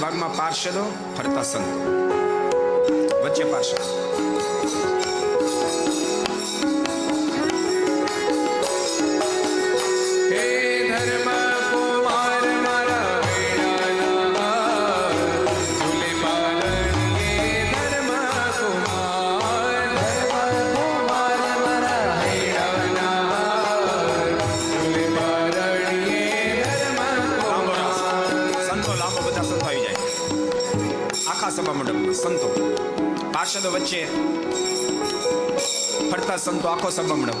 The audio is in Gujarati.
ભાગમાં પાર્ષદો ફરતા સંતો. વચ્ચે પાર્ષદ. સભા સંતો. પાર્ષદો વચ્ચે ફરતા સંતો આખો સભા મંડપ